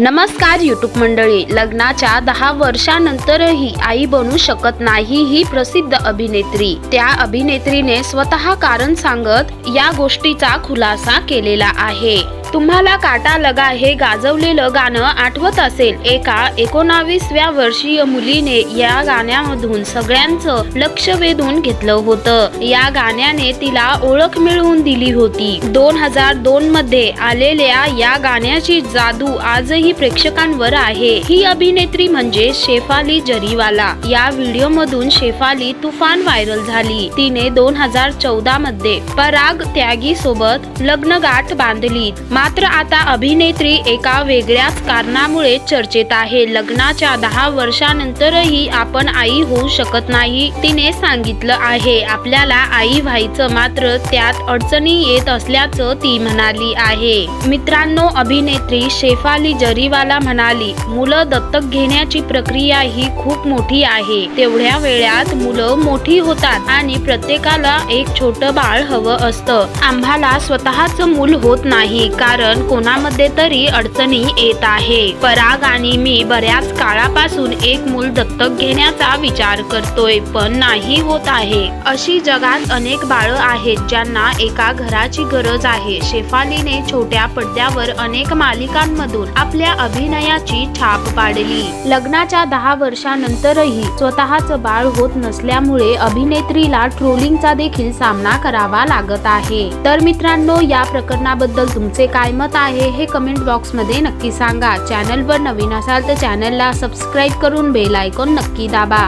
नमस्कार युट्यूब मंडळी. लग्नाच्या दहा वर्षानंतरही आई बनू शकत नाही ही प्रसिद्ध अभिनेत्री. त्या अभिनेत्रीने स्वतः कारण सांगत या गोष्टीचा खुलासा केलेला आहे. तुम्हाला काटा लगा हे गाजवलेलं गाणं आठवत असेल. एका एकोणावीसव्या वर्षीय मुलीने या गाण्यामधून सगळ्यांचं लक्ष वेधून घेतलं होतं. या गाण्याने तिला ओळख मिळवून दिली होती. दोन हजार दोन मध्ये आलेल्या या गाण्याची जादू आजही प्रेक्षकांवर आहे. ही अभिनेत्री म्हणजे शेफाली जरीवाला. या व्हिडिओ मधून शेफाली तुफान व्हायरल झाली. तिने दोन हजार चौदा मध्ये पराग त्यागी सोबत लग्नगाठ बांधली. मात्र आता अभिनेत्री एका वेगळ्याच कारणामुळे चर्चेत आहे. लग्नाच्या दहा वर्षानंतरही आपण आई होऊ शकत नाही तिने सांगितलं आहे. आपल्याला आई व्हायचं मात्र त्यात अडचणी येत असल्याचं ती म्हणाली आहे. मित्रांनो अभिनेत्री शेफाली जरीवाला म्हणाली मुलं दत्तक घेण्याची प्रक्रिया ही खूप मोठी आहे. तेवढ्या वेळात मुलं मोठी होतात आणि प्रत्येकाला एक छोटं बाळ हवं असतं. आम्हाला स्वतःच मूल होत नाही. का कारण कोणामध्ये तरी अडचणी येत आहे. पराग आणि मी बऱ्याच काळापासून एक मूल दत्तक घेण्याचा विचार करतोय पण नाही होत आहे. अशी जगात अनेक बाळ आहेत ज्यांना एका घराची गरज आहे. शेफालीने छोट्या पडद्यावर अनेक मालिकांमधून आपल्या अभिनयाची छाप पाडली. लग्नाच्या दहा वर्षानंतरही स्वतःच बाळ होत नसल्यामुळे अभिनेत्रीला ट्रोलिंगचा देखील सामना करावा लागत आहे. तर मित्रांनो या प्रकरणाबद्दल तुमचे काय काय मत आहे हे कमेंट बॉक्समध्ये नक्की सांगा. चॅनलवर नवीन असाल तर चॅनलला सबस्क्राईब करून बेल आयकॉन नक्की दाबा.